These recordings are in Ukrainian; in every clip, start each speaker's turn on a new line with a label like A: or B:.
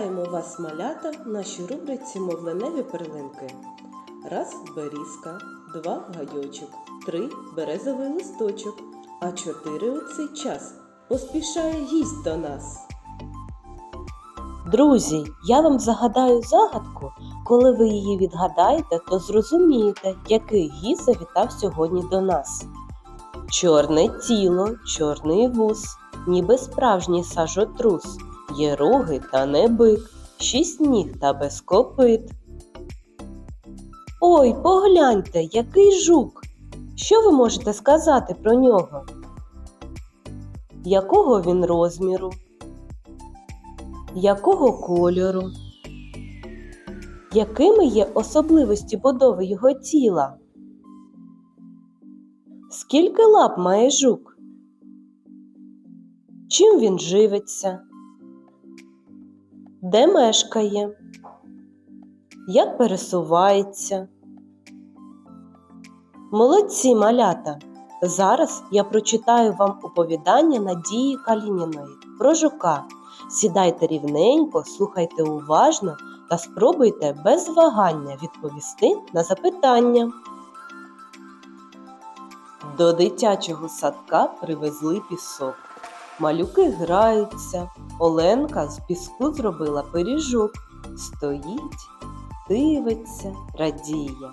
A: Вітаємо вас, малята, в нашій рубриці Мовленеві перлинки. Раз берізка, два гайочок, три березовий листочок, а чотири у цей час поспішає гість до нас. Друзі, я вам загадаю загадку. Коли ви її відгадаєте, то зрозумієте, який гість завітав сьогодні до нас. Чорне тіло, чорний вус, ніби справжній сажотрус. Є роги та не бик, шість ніг та без копит. Ой, погляньте, який жук. Що ви можете сказати про нього? Якого він розміру? Якого кольору? Якими є особливості будови його тіла? Скільки лап має жук? Чим він живиться? Де мешкає? Як пересувається? Молодці малята! Зараз я прочитаю вам оповідання Надії Калініної про жука. Сідайте рівненько, слухайте уважно та спробуйте без вагання відповісти на запитання. До дитячого садка привезли пісок. Малюки граються, Оленка з піску зробила пиріжок. Стоїть, дивиться, радіє.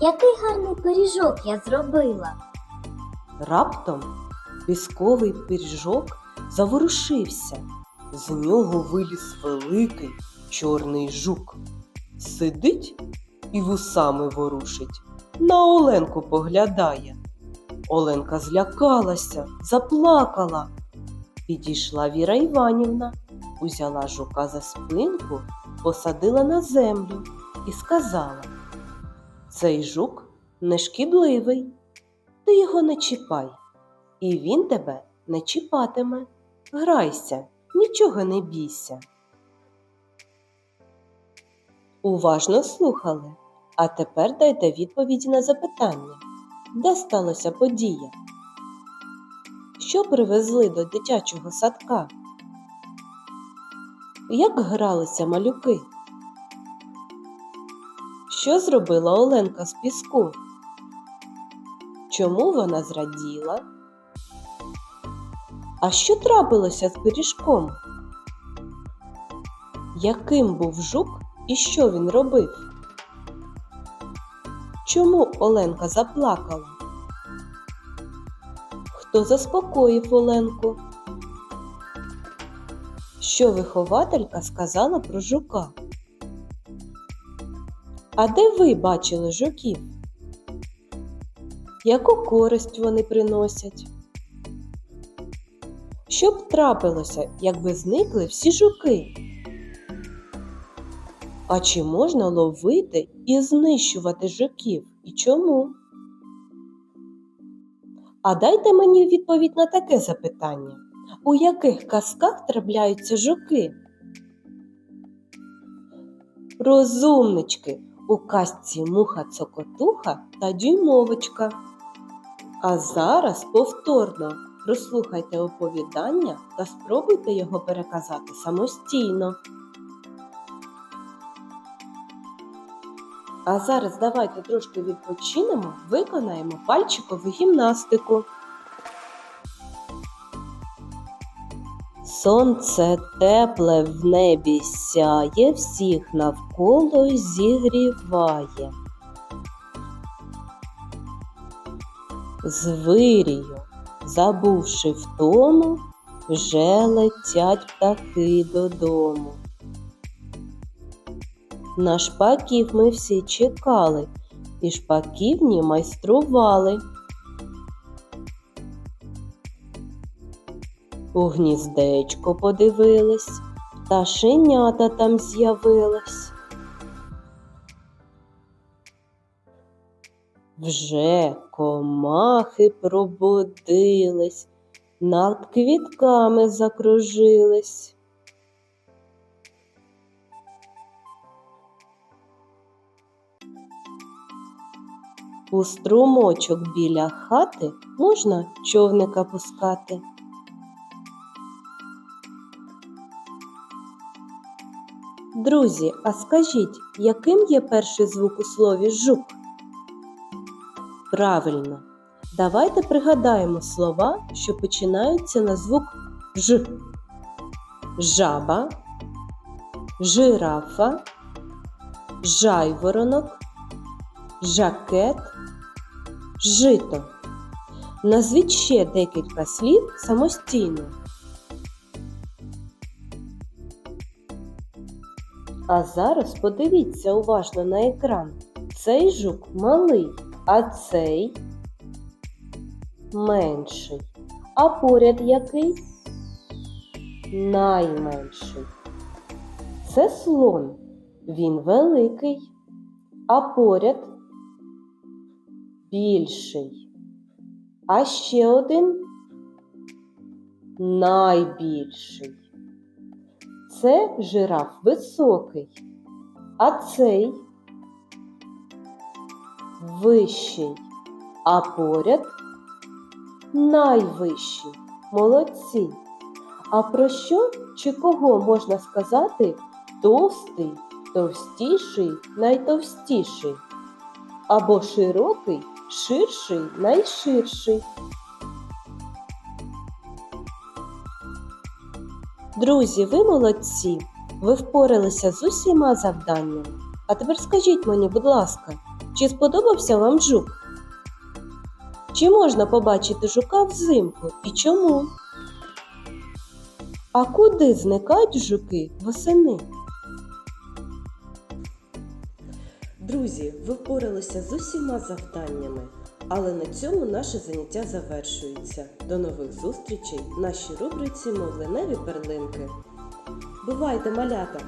B: Який гарний пиріжок я зробила.
A: Раптом пісковий пиріжок заворушився. З нього виліз великий чорний жук. Сидить і вусами ворушить, на Оленку поглядає. Оленка злякалася, заплакала. Підійшла Віра Іванівна, узяла жука за спинку, посадила на землю і сказала: Цей жук не шкідливий, ти його не чіпай, і він тебе не чіпатиме. Грайся, нічого не бійся. Уважно слухали, а тепер дайте відповіді на запитання, де сталася подія? Що привезли до дитячого садка? Як гралися малюки? Що зробила Оленка з піску? Чому вона зраділа? А що трапилося з пиріжком? Яким був жук і що він робив? Чому Оленка заплакала? Хто заспокоїв Оленку? Що вихователька сказала про жука? А де ви бачили жуків? Яку користь вони приносять? Що б трапилося, якби зникли всі жуки? А чи можна ловити і знищувати жуків? І чому? А дайте мені відповідь на таке запитання. У яких казках трапляються жуки? Розумнички, у казці муха цокотуха та дюймовочка. А зараз повторно прослухайте оповідання та спробуйте його переказати самостійно. А зараз давайте трошки відпочинемо, виконаємо пальчикову гімнастику. Сонце тепле в небі сяє, всіх навколо зігріває. Звирію, забувши втому, вже летять птахи додому. На шпаків ми всі чекали, і шпаківні майстрували. У гніздечко подивились, пташенята там з'явилось. Вже комахи пробудились, над квітками закружились. У струмочок біля хати можна човника пускати. Друзі, а скажіть, яким є перший звук у слові жук? Правильно. Давайте пригадаємо слова, що починаються на звук Ж. Жаба, жирафа, жайворонок, жакет, жито. Назвіть ще декілька слів самостійно. А зараз подивіться уважно на екран. Цей жук малий, а цей менший. А поряд який? Найменший. Це слон. Він великий, а поряд більший. А ще один найбільший. Це жираф високий, а цей вищий, а поряд найвищий. Молодці. А про що чи кого можна сказати товстий, товстіший, найтовстіший? Або широкий, ширший, найширший? Друзі, ви молодці! Ви впоралися з усіма завданнями. А тепер скажіть мені, будь ласка, чи сподобався вам жук? Чи можна побачити жука взимку і чому? А куди зникають жуки восени? Друзі, ви впоралися з усіма завданнями, але на цьому наше заняття завершується. До нових зустрічей в нашій рубриці Мовленеві перлинки. Бувайте, малята!